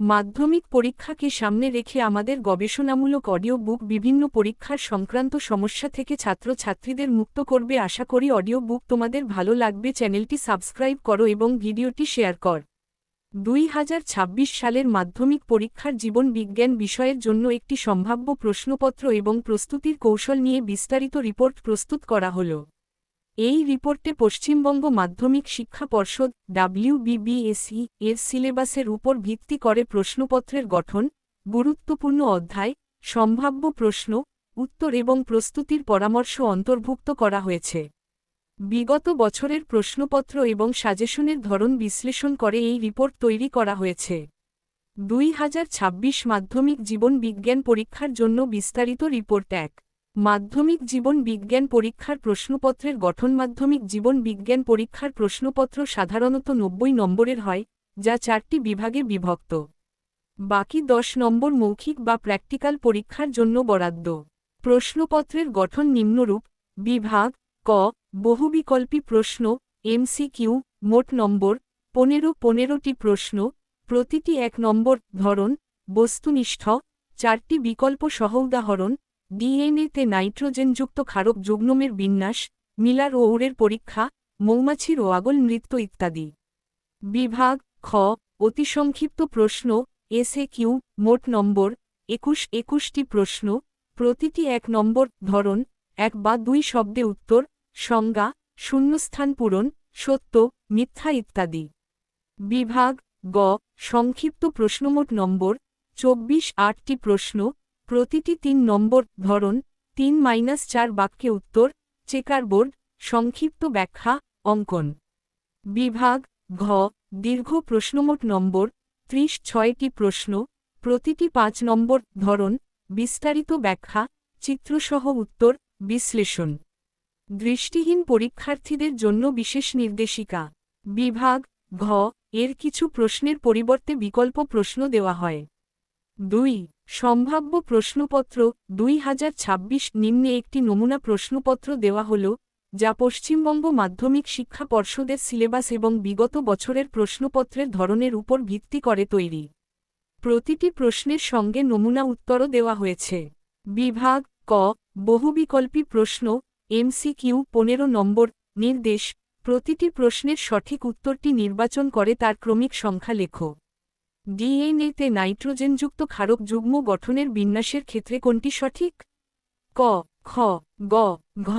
মাধ্যমিক পরীক্ষাকে সামনে রেখে আমাদের গবেষণামূলক অডিও বুক বিভিন্ন পরীক্ষার সংক্রান্ত সমস্যা থেকে ছাত্রছাত্রীদের মুক্ত করবে আশা করি অডিও বুক তোমাদের ভালো লাগবে। চ্যানেলটি সাবস্ক্রাইব করো এবং ভিডিওটি শেয়ার কর। দুই হাজার ছাব্বিশ সালের মাধ্যমিক পরীক্ষার জীবন বিজ্ঞান বিষয়ের জন্য একটি সম্ভাব্য প্রশ্নপত্র এবং প্রস্তুতির কৌশল নিয়ে বিস্তারিত রিপোর্ট প্রস্তুত করা হল। এই রিপোর্টে পশ্চিমবঙ্গ মাধ্যমিক শিক্ষা পর্ষদ ডাব্লিউবিবিএসই এর সিলেবাসের উপর ভিত্তি করে প্রশ্নপত্রের গঠন, গুরুত্বপূর্ণ অধ্যায়, সম্ভাব্য প্রশ্ন, উত্তর এবং প্রস্তুতির পরামর্শ অন্তর্ভুক্ত করা হয়েছে। বিগত বছরের প্রশ্নপত্র এবং সাজেশনের ধরন বিশ্লেষণ করে এই রিপোর্ট তৈরি করা হয়েছে। দুই হাজার ছাব্বিশ মাধ্যমিক জীবন বিজ্ঞান পরীক্ষার জন্য বিস্তারিত রিপোর্ট এক। মাধ্যমিক জীবন বিজ্ঞান পরীক্ষার প্রশ্নপত্রের গঠন মাধ্যমিক জীবন বিজ্ঞান পরীক্ষার প্রশ্নপত্র সাধারণত নব্বই নম্বরের হয়, যা চারটি বিভাগে বিভক্ত। বাকি দশ নম্বর মৌখিক বা প্র্যাকটিক্যাল পরীক্ষার জন্য বরাদ্দ। প্রশ্নপত্রের গঠন নিম্নরূপ, বিভাগ, ক, বহুবিকল্পী প্রশ্ন, এমসিকিউ, মোট নম্বর, পনেরো পনেরোটি প্রশ্ন, প্রতিটি এক নম্বর ধরন, বস্তুনিষ্ঠ, চারটি বিকল্প সহ উদাহরণ ডিএনএতে নাইট্রোজেনযুক্ত ক্ষারক যুগ্নমের বিন্যাস, মিলার ও ওরের পরীক্ষা, মৌমাছির ও আগল নৃত্য ইত্যাদি। বিভাগ, খ অতিসংক্ষিপ্ত প্রশ্ন এসএ কিউ, মোট নম্বর, একুশ, একুশটি প্রশ্ন, প্রতিটি এক নম্বর ধরন, এক বা দুই শব্দে উত্তর, সংজ্ঞা, শূন্যস্থান পূরণ, সত্য, মিথ্যা ইত্যাদি। বিভাগ, গ, সংক্ষিপ্ত প্রশ্নমোট নম্বর, চব্বিশ, আটটি প্রশ্ন প্রতিটি তিন নম্বর ধরন, তিন মাইনাস চার বাক্যে উত্তর চেকারবোর্ড সংক্ষিপ্ত ব্যাখ্যা, অঙ্কন। বিভাগ, ঘ, দীর্ঘ প্রশ্নমোট নম্বর, ত্রিশ ছয়টি প্রশ্ন, প্রতিটি পাঁচ নম্বর ধরন, বিস্তারিত ব্যাখ্যা, চিত্রসহ উত্তর, বিশ্লেষণ। দৃষ্টিহীন পরীক্ষার্থীদের জন্য বিশেষ নির্দেশিকা। বিভাগ, ঘ, এর কিছু প্রশ্নের পরিবর্তে বিকল্প প্রশ্ন দেওয়া হয়। দুই সম্ভাব্য প্রশ্নপত্র দুই হাজার ছাব্বিশ নিম্নে একটি নমুনা প্রশ্নপত্র দেওয়া হল, যা পশ্চিমবঙ্গ মাধ্যমিক শিক্ষা পর্ষদের সিলেবাস এবং বিগত বছরের প্রশ্নপত্রের ধরনের উপর ভিত্তি করে তৈরি। প্রতিটি প্রশ্নের সঙ্গে নমুনা উত্তরও দেওয়া হয়েছে। বিভাগ, ক, বহুবিকল্পী প্রশ্ন, এমসিকিউ পনেরো নম্বর, নির্দেশ, প্রতিটি প্রশ্নের সঠিক উত্তরটি নির্বাচন করে তার ক্রমিক সংখ্যা লেখো। ডিএনএতে নাইট্রোজেনযুক্ত ক্ষারক যুগ্ম গঠনের বিন্যাসের ক্ষেত্রে কোনটি সঠিক? ক, খ, গ, ঘ,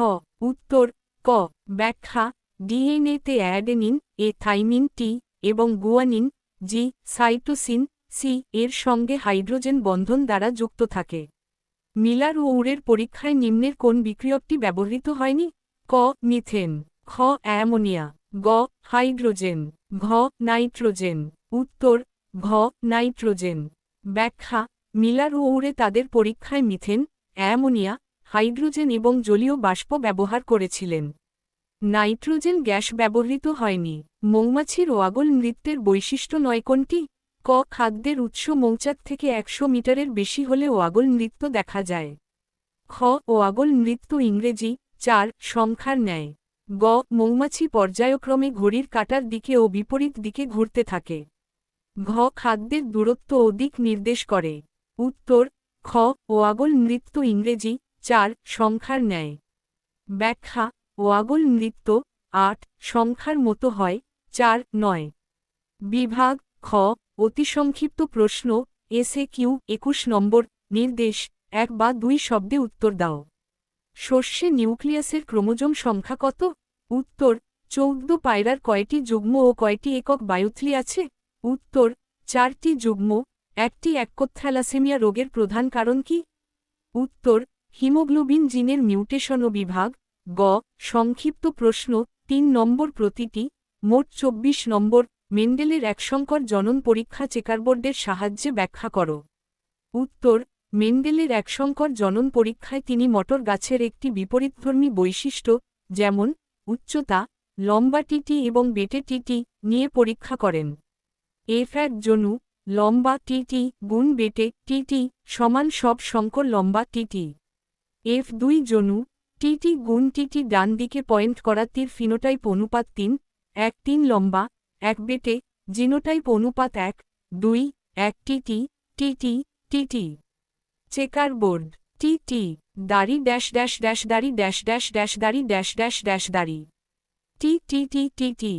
উত্তর, ক, ব্যাখ্যা, ডিএনএতে অ্যাডেনিন, এ থাইমিন, টি, এবং গুয়ানিন, জি, সাইটোসিন, সি, এর সঙ্গে হাইড্রোজেন বন্ধন দ্বারা যুক্ত থাকে। মিলার ও পরীক্ষায় নিম্নের কোন বিক্রিয়কটি ব্যবহৃত হয়নি? ক, মিথেন, খ, অ্যামোনিয়া, গ, হাইড্রোজেন, ঘ, নাইট্রোজেন, উত্তর ঘ, নাইট্রোজেন। ব্যাখ্যা, মিলার ও তাদের পরীক্ষায় মিথেন, অ্যামোনিয়া, হাইড্রোজেন এবং জলীয় বাষ্প ব্যবহার করেছিলেন। নাইট্রোজেন গ্যাস ব্যবহৃত হয়নি। মৌমাছির ওয়াগল নৃত্যের বৈশিষ্ট্য নয় কোনটি? ক, খাদ্যের উৎস মৌচাক থেকে একশো মিটারের বেশি হলে ওয়াগল নৃত্য দেখা যায়। খ ওয়াগল নৃত্য ইংরেজি, চার, সংখ্যার ন্যায়। গ, মৌমাছি পর্যায়ক্রমে ঘড়ির কাটার দিকে ও বিপরীত দিকে ঘুরতে থাকে। ঘ খাদ্যের দূরত্ব দিক নির্দেশ করে। উত্তর, খ ওয়াগল নৃত্য ইংরেজি, চার, সংখ্যার ন্যায়। ব্যাখ্যা ওয়াগল নৃত্য, আট, সংখ্যার মতো হয়, চার, নয়। বিভাগ, খ অতিসংক্ষিপ্ত প্রশ্ন, এসে কিউ, একুশ নম্বর, নির্দেশ, এক বা দুই শব্দে উত্তর দাও। শস্যে নিউক্লিয়াসের ক্রোমোজোম সংখ্যা কত? উত্তর, চৌদ্দ পায়রার কয়টি যুগ্ম ও কয়টি একক বায়ুথলি আছে? উত্তর, চারটি যুগ্ম, একটি এককোথ্যালাসেমিয়া রোগের প্রধান কারণ কি? উত্তর, হিমোগ্লোবিন জিনের মিউটেশন ও বিভাগ, গ, সংক্ষিপ্ত প্রশ্ন, তিন নম্বর প্রতিটি, মোট চব্বিশ নম্বর, মেন্ডেলের একসংকর জনন পরীক্ষা চেকারবোর্ডের সাহায্যে ব্যাখ্যা করো। উত্তর, মেন্ডেলের একসংকর জনন পরীক্ষায় তিনি মটর গাছের একটি বিপরীতধর্মী বৈশিষ্ট্য, যেমন, উচ্চতা, লম্বা টিটি এবং বেটে টিটি নিয়ে পরীক্ষা করেন। এফ এক জনু, লম্বা টিটি গুণ বেটে টিটি সমান সব সংকর লম্বা টিটি এফ দুই জনু টিটি গুণ টিটি ডান দিকে পয়েন্ট করা তীর ফিনোটাইপ অনুপাত তিন, এক তিন লম্বা, এক বেটে, জিনোটাইপ অনুপাত এক, দুই, এক TT TT TT checker board TT দাড়ি ড্যাশ ড্যাশ ড্যাশ দাড়ি ড্যাশ ড্যাশ ড্যাশ দাড়ি ড্যাশ ড্যাশ ড্যাশ দাড়ি। টি টি টি টি টি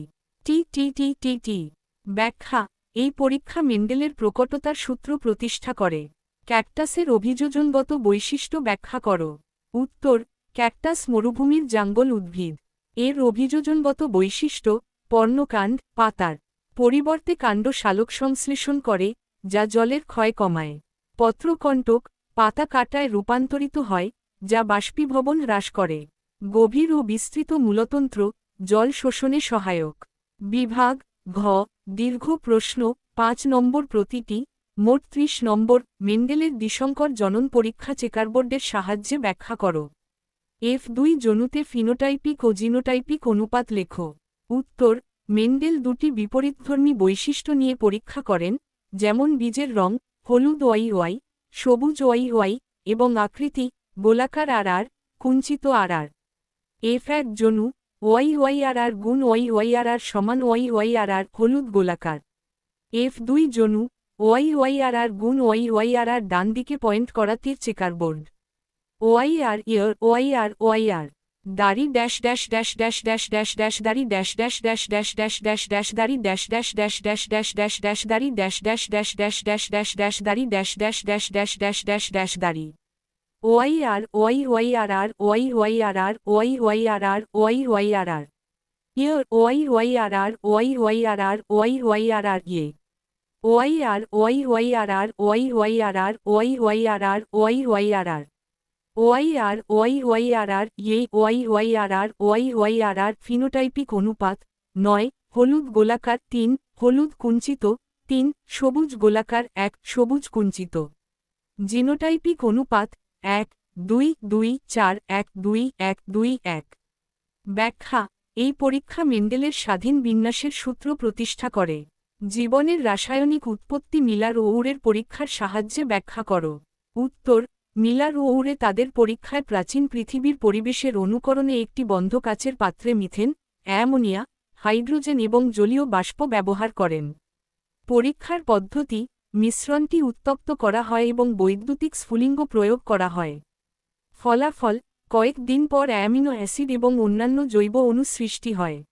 টি টি টি টি। ব্যাখ্যা এই পরীক্ষা মেন্ডেলের প্রকটতার সূত্র প্রতিষ্ঠা করে। ক্যাকটাসের অভিযোজনগত বৈশিষ্ট্য ব্যাখ্যা করো। উত্তর, ক্যাকটাস মরুভূমির জাঙ্গল উদ্ভিদ। এর অভিযোজনগত বৈশিষ্ট্য, পর্ণকাণ্ড, পাতার পরিবর্তে কাণ্ড শালক সংশ্লেষণ করে, যা জলের ক্ষয় কমায়। পত্রকণ্টক, পাতা কাটায় রূপান্তরিত হয়, যা বাষ্পীভবন হ্রাস করে। গভীর ও বিস্তৃত মূলতন্ত্র, জল শোষণে সহায়ক। বিভাগ ঘ, দীর্ঘ প্রশ্ন, পাঁচ নম্বর প্রতিটি, মোট ত্রিশ নম্বর, মেন্ডেলের দিশঙ্কর জনন পরীক্ষা চেকারবোর্ডের সাহায্যে ব্যাখ্যা করো। এফ দুই জনুতে ফিনোটাইপিক ও জিনোটাইপিক অনুপাত লেখো। উত্তর, মেন্ডেল দুটি বিপরীতধর্মী বৈশিষ্ট্য নিয়ে পরীক্ষা করেন, যেমন বীজের রং, হলুদ ওয়াই ওয়াই, সবুজ ওয়াই ওয়াই, এবং আকৃতি, গোলাকার আর আর, কুঞ্চিত আর আর। এফ এক জনু ওয়াই ওয়াই আর আর গুণ ওয়াই ওয়াই আর আর সমান ওয়াই ওয়াই আর আর হলুদ গোলাকার এফ দুই জনু ওয়াই ওয়াই আর আর গুণ ওয়াই ওয়াই আর আর ডান দিকে পয়েন্ট করা তীর checkerboard Y R year Y R Y R দাড়ি dash dash dash dash dash dash dash দাড়ি dash dash dash dash dash dash dash দাড়ি dash dash dash dash dash dash dash দাড়ি dash dash dash dash dash dash dash দাড়ি dash dash dash dash dash dash dash দাড়ি Y R Y Y R Y Y R Y Y R Y Y R R year Y Y R Y Y R Y Y R ইয়ে Y R Y Y R Y Y R Y Y R Y Y R R Y R Y Y R ইয়ে Y Y R Y Y R R phenotypic অনুপাত, নয়, হলুদ গোলাকার, তিন, হলুদ কুঞ্চিত, তিন, সবুজ গোলাকার, এক, সবুজ কুঞ্চিত. জিনোটাইপিক অনুপাত এক, দুই দুই, চার, এক, দুই এক দুই, এক। ব্যাখ্যা, এই পরীক্ষা মেন্ডেলের স্বাধীন বিন্যাসের সূত্র প্রতিষ্ঠা করে। জীবনের রাসায়নিক উৎপত্তি মিলার ও উরের পরীক্ষার সাহায্যে ব্যাখ্যা করো। উত্তর, মিলার ও উরে তাদের পরীক্ষায় প্রাচীন পৃথিবীর পরিবেশের অনুকরণে একটি বন্ধ কাচের পাত্রে মিথেন, অ্যামোনিয়া, হাইড্রোজেন এবং জলীয় বাষ্প ব্যবহার করেন। পরীক্ষার পদ্ধতি মিশ্রণটি উত্তপ্ত করা হয় এবং বৈদ্যুতিক স্ফুলিঙ্গ প্রয়োগ করা হয়। ফলাফল, কয়েক দিন পর অ্যামিনো অ্যাসিড এবং অন্যান্য জৈব অণু সৃষ্টি হয়।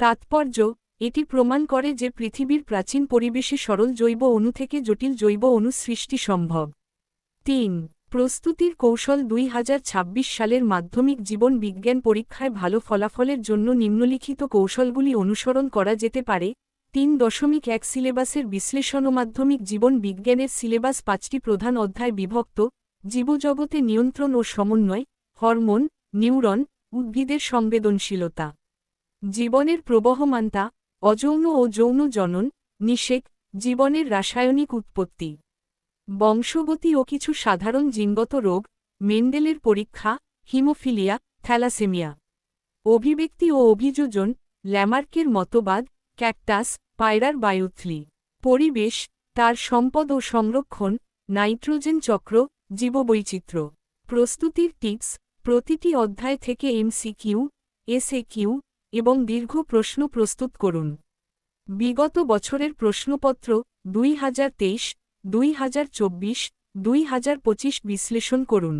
তাৎপর্য, এটি প্রমাণ করে যে পৃথিবীর প্রাচীন পরিবেশে সরল জৈব অণু থেকে জটিল জৈব অণু সৃষ্টি সম্ভব। তিন, প্রস্তুতির কৌশল দুই হাজার ছাব্বিশ সালের মাধ্যমিক জীবন বিজ্ঞান পরীক্ষায় ভালো ফলাফলের জন্য নিম্নলিখিত কৌশলগুলি অনুসরণ করা যেতে পারে তিন দশমিক এক সিলেবাসের বিশ্লেষণ মাধ্যমিক জীবন বিজ্ঞানের সিলেবাস পাঁচটি প্রধান অধ্যায় বিভক্ত, জীবজগতে নিয়ন্ত্রণ ও সমন্বয়, হরমোন, নিউরন, উদ্ভিদের সংবেদনশীলতা। জীবনের প্রবহমানতা, অযৌন ও যৌন জনন, নিষেক, জীবনের রাসায়নিক উৎপত্তি। বংশগতি ও কিছু সাধারণ জিনগত রোগ, মেন্ডেলের পরীক্ষা, হিমোফিলিয়া, থ্যালাসেমিয়া। অভিব্যক্তি ও অভিযোজন, ল্যামার্কের মতবাদ ক্যাকটাস, পায়রার বায়ুথলি। পরিবেশ, তার সম্পদ ও সংরক্ষণ, নাইট্রোজেন চক্র, জীববৈচিত্র্য। প্রস্তুতির টিপস, প্রতিটি অধ্যায় থেকে এমসিকিউ, এসএকিউ এবং দীর্ঘ প্রশ্ন প্রস্তুত করুন। বিগত বছরের প্রশ্নপত্র দুই হাজার তেইশ, দুই হাজার চব্বিশ, দুই হাজার পঁচিশ বিশ্লেষণ করুন।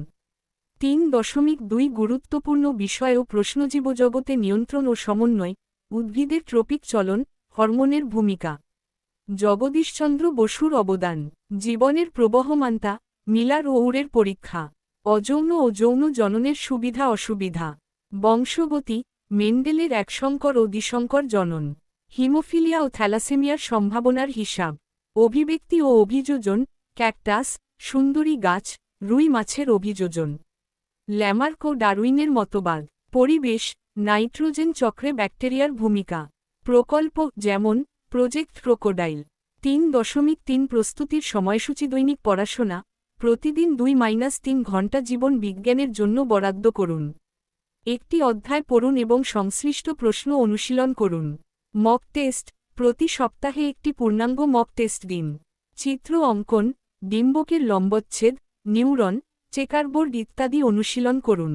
তিন দশমিক দুই গুরুত্বপূর্ণ বিষয় ও প্রশ্নজীবজগতে নিয়ন্ত্রণ ও সমন্বয় উদ্ভিদের ট্রপিক চলন, হরমোনের ভূমিকা। জগদীশচন্দ্র বসুর অবদান, জীবনের প্রবহমানতা, মিলার ও উরের পরীক্ষা, অযৌন ও যৌন জননের সুবিধা অসুবিধা। বংশগতি, মেন্ডেলের একশঙ্কর ও দ্বিশঙ্কর জনন, হিমোফিলিয়া ও থ্যালাসেমিয়ার সম্ভাবনার হিসাব, অভিব্যক্তি ও অভিযোজন, ক্যাকটাস, সুন্দরী গাছ, রুই মাছের অভিযোজন। ল্যামার্ক ও ডারউইনের মতবাদ, পরিবেশ নাইট্রোজেন চক্রে ব্যাকটেরিয়ার ভূমিকা। প্রকল্প যেমন, প্রজেক্ট ক্রোকোডাইল, তিন দশমিক তিন প্রস্তুতির সময়সূচি দৈনিক পড়াশোনা, প্রতিদিন দুই মাইনাস তিন ঘণ্টা জীবন বিজ্ঞানের জন্য বরাদ্দ করুন। একটি অধ্যায় পড়ুন এবং সংশ্লিষ্ট প্রশ্ন অনুশীলন করুন। মক টেস্ট, প্রতি সপ্তাহে একটি পূর্ণাঙ্গ মক টেস্ট দিন। চিত্র অঙ্কন, ডিম্বকের লম্বচ্ছেদ, নিউরন চেকারবোর্ড ইত্যাদি অনুশীলন করুন।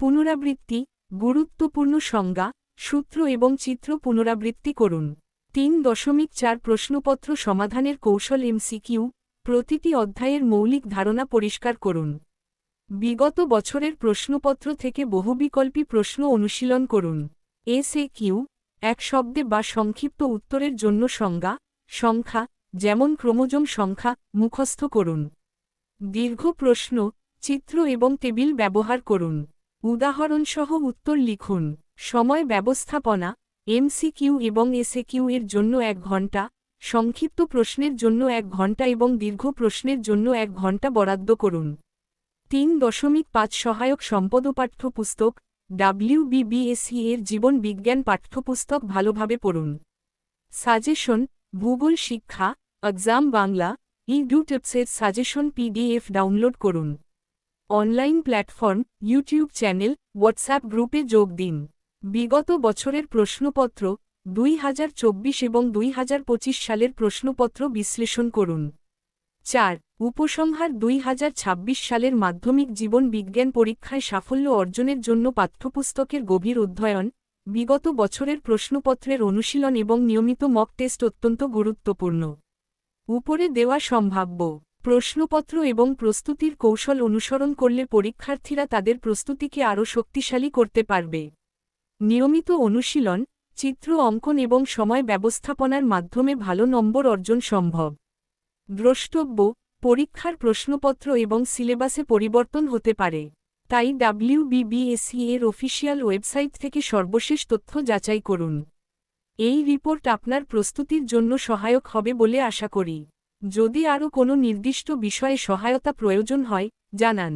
পুনরাবৃত্তি গুরুত্বপূর্ণ সংজ্ঞা, সূত্র এবং চিত্র পুনরাবৃত্তি করুন। তিন দশমিক চার প্রশ্নপত্র সমাধানের কৌশল এমসিকিউ প্রতিটি অধ্যায়ের মৌলিক ধারণা পরিষ্কার করুন। বিগত বছরের প্রশ্নপত্র থেকে বহুবিকল্পী প্রশ্ন অনুশীলন করুন। এসএ কিউ এক শব্দে বা সংক্ষিপ্ত উত্তরের জন্য সংজ্ঞা, সংখ্যা, যেমন ক্রোমোজোম সংখ্যা, মুখস্থ করুন। দীর্ঘ প্রশ্ন, চিত্র এবং টেবিল ব্যবহার করুন। উদাহরণসহ উত্তর লিখুন। সময় ব্যবস্থাপনা এমসিকিউ এবং এসএকিউ এর জন্য এক ঘণ্টা সংক্ষিপ্ত প্রশ্নের জন্য এক ঘণ্টা এবং দীর্ঘ প্রশ্নের জন্য এক ঘণ্টা বরাদ্দ করুন। তিন দশমিক পাঁচ সহায়ক সম্পদ পাঠ্যপুস্তক ডাব্লিউবিবিএসই এর জীবন বিজ্ঞান পাঠ্যপুস্তক ভালোভাবে পড়ুন। সাজেশন, ভূগোল শিক্ষা এক্সাম বাংলা ই ডু টিপসের সাজেশন পিডিএফ ডাউনলোড করুন। Online platform, YouTube channel, WhatsApp গ্রুপে যোগ দিন। বিগত বছরের প্রশ্নপত্র, দুই হাজার চব্বিশ এবং দুই হাজার পঁচিশ সালের প্রশ্নপত্র বিশ্লেষণ করুন। চার, উপসংহার দুই হাজার ছাব্বিশ সালের মাধ্যমিক জীবন বিজ্ঞান পরীক্ষায় সাফল্য অর্জনের জন্য পাঠ্যপুস্তকের গভীর অধ্যয়ন, বিগত বছরের প্রশ্নপত্রের অনুশীলন এবং নিয়মিত মক টেস্ট অত্যন্ত গুরুত্বপূর্ণ। উপরে দেওয়া সম্ভাব্য প্রশ্নপত্র এবং প্রস্তুতির কৌশল অনুসরণ করলে পরীক্ষার্থীরা তাদের প্রস্তুতিকে আরও শক্তিশালী করতে পারবে। নিয়মিত অনুশীলন, চিত্র অঙ্কন এবং সময় ব্যবস্থাপনার মাধ্যমে ভালো নম্বর অর্জন সম্ভব। দ্রষ্টব্য, পরীক্ষার প্রশ্নপত্র এবং সিলেবাসে পরিবর্তন হতে পারে। তাই ডাব্লিউবিবিএসই এর অফিসিয়াল ওয়েবসাইট থেকে সর্বশেষ তথ্য যাচাই করুন। এই রিপোর্ট আপনার প্রস্তুতির জন্য সহায়ক হবে বলে আশা করি। যদি আরও কোনো নির্দিষ্ট বিষয়ে সহায়তা প্রয়োজন হয় জানান।